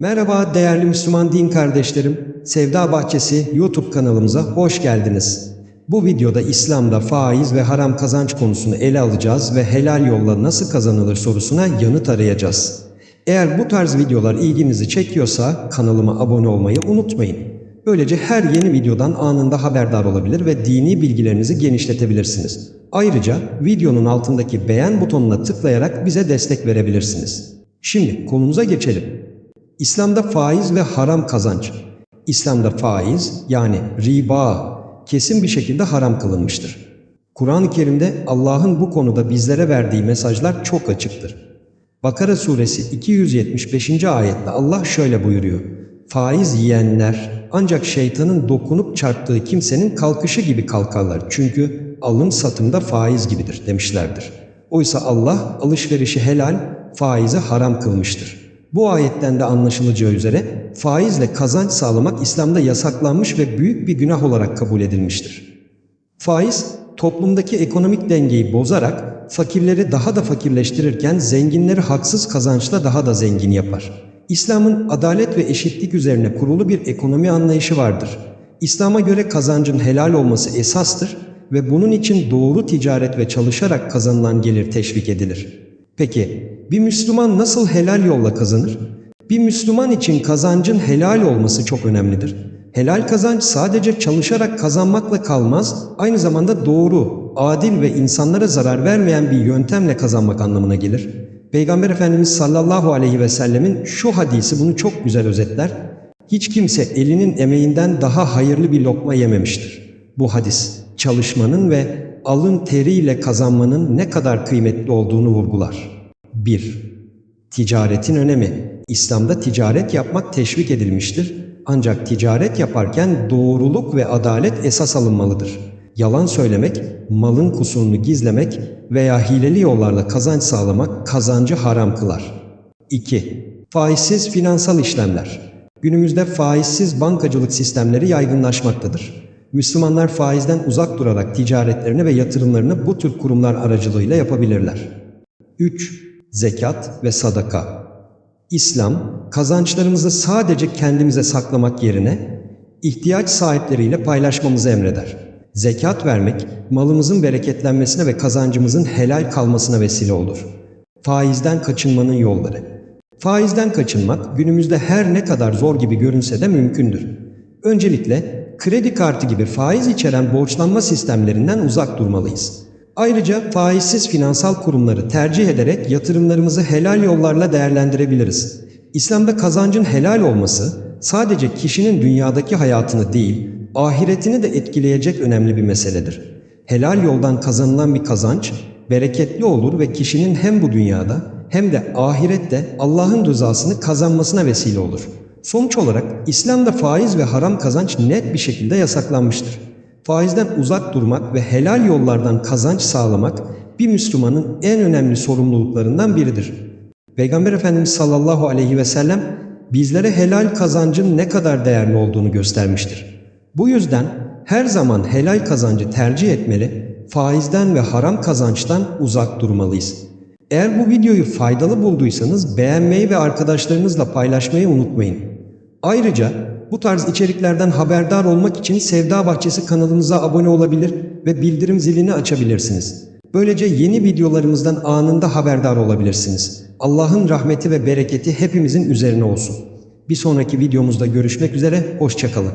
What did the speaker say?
Merhaba değerli Müslüman din kardeşlerim. Sevda Bahçesi YouTube kanalımıza hoş geldiniz. Bu videoda İslam'da faiz ve haram kazanç konusunu ele alacağız ve helal yolla nasıl kazanılır sorusuna yanıt arayacağız. Eğer bu tarz videolar ilginizi çekiyorsa kanalıma abone olmayı unutmayın. Böylece her yeni videodan anında haberdar olabilir ve dini bilgilerinizi genişletebilirsiniz. Ayrıca videonun altındaki beğen butonuna tıklayarak bize destek verebilirsiniz. Şimdi konumuza geçelim. İslam'da faiz ve haram kazanç. İslam'da faiz yani riba kesin bir şekilde haram kılınmıştır. Kur'an-ı Kerim'de Allah'ın bu konuda bizlere verdiği mesajlar çok açıktır. Bakara suresi 275. ayette Allah şöyle buyuruyor. Faiz yiyenler ancak şeytanın dokunup çarptığı kimsenin kalkışı gibi kalkarlar. Çünkü alım satımda faiz gibidir demişlerdir. Oysa Allah alışverişi helal, faizi haram kılmıştır. Bu ayetten de anlaşılacağı üzere faizle kazanç sağlamak İslam'da yasaklanmış ve büyük bir günah olarak kabul edilmiştir. Faiz, toplumdaki ekonomik dengeyi bozarak fakirleri daha da fakirleştirirken zenginleri haksız kazançla daha da zengin yapar. İslam'ın adalet ve eşitlik üzerine kurulu bir ekonomi anlayışı vardır. İslam'a göre kazancın helal olması esastır ve bunun için doğru ticaret ve çalışarak kazanılan gelir teşvik edilir. Peki bir Müslüman nasıl helal yolla kazanır? Bir Müslüman için kazancın helal olması çok önemlidir. Helal kazanç sadece çalışarak kazanmakla kalmaz, aynı zamanda doğru, adil ve insanlara zarar vermeyen bir yöntemle kazanmak anlamına gelir. Peygamber Efendimiz sallallahu aleyhi ve sellemin şu hadisi bunu çok güzel özetler. Hiç kimse elinin emeğinden daha hayırlı bir lokma yememiştir. Bu hadis çalışmanın ve alın teriyle kazanmanın ne kadar kıymetli olduğunu vurgular. 1. Ticaretin önemi. İslam'da ticaret yapmak teşvik edilmiştir. Ancak ticaret yaparken doğruluk ve adalet esas alınmalıdır. Yalan söylemek, malın kusurunu gizlemek veya hileli yollarla kazanç sağlamak kazancı haram kılar. 2. Faizsiz finansal işlemler. Günümüzde faizsiz bankacılık sistemleri yaygınlaşmaktadır. Müslümanlar faizden uzak durarak ticaretlerini ve yatırımlarını bu tür kurumlar aracılığıyla yapabilirler. 3. Zekat ve sadaka. İslam, kazançlarımızı sadece kendimize saklamak yerine ihtiyaç sahipleriyle paylaşmamızı emreder. Zekat vermek, malımızın bereketlenmesine ve kazancımızın helal kalmasına vesile olur. Faizden kaçınmanın yolları. Faizden kaçınmak günümüzde her ne kadar zor gibi görünse de mümkündür. Öncelikle kredi kartı gibi faiz içeren borçlanma sistemlerinden uzak durmalıyız. Ayrıca faizsiz finansal kurumları tercih ederek yatırımlarımızı helal yollarla değerlendirebiliriz. İslam'da kazancın helal olması sadece kişinin dünyadaki hayatını değil, ahiretini de etkileyecek önemli bir meseledir. Helal yoldan kazanılan bir kazanç bereketli olur ve kişinin hem bu dünyada hem de ahirette Allah'ın rızasını kazanmasına vesile olur. Sonuç olarak İslam'da faiz ve haram kazanç net bir şekilde yasaklanmıştır. Faizden uzak durmak ve helal yollardan kazanç sağlamak bir Müslümanın en önemli sorumluluklarından biridir. Peygamber Efendimiz sallallahu aleyhi ve sellem bizlere helal kazancın ne kadar değerli olduğunu göstermiştir. Bu yüzden her zaman helal kazancı tercih etmeli, faizden ve haram kazançtan uzak durmalıyız. Eğer bu videoyu faydalı bulduysanız beğenmeyi ve arkadaşlarınızla paylaşmayı unutmayın. Ayrıca bu tarz içeriklerden haberdar olmak için Sevda Bahçesi kanalımıza abone olabilir ve bildirim zilini açabilirsiniz. Böylece yeni videolarımızdan anında haberdar olabilirsiniz. Allah'ın rahmeti ve bereketi hepimizin üzerine olsun. Bir sonraki videomuzda görüşmek üzere, hoşçakalın.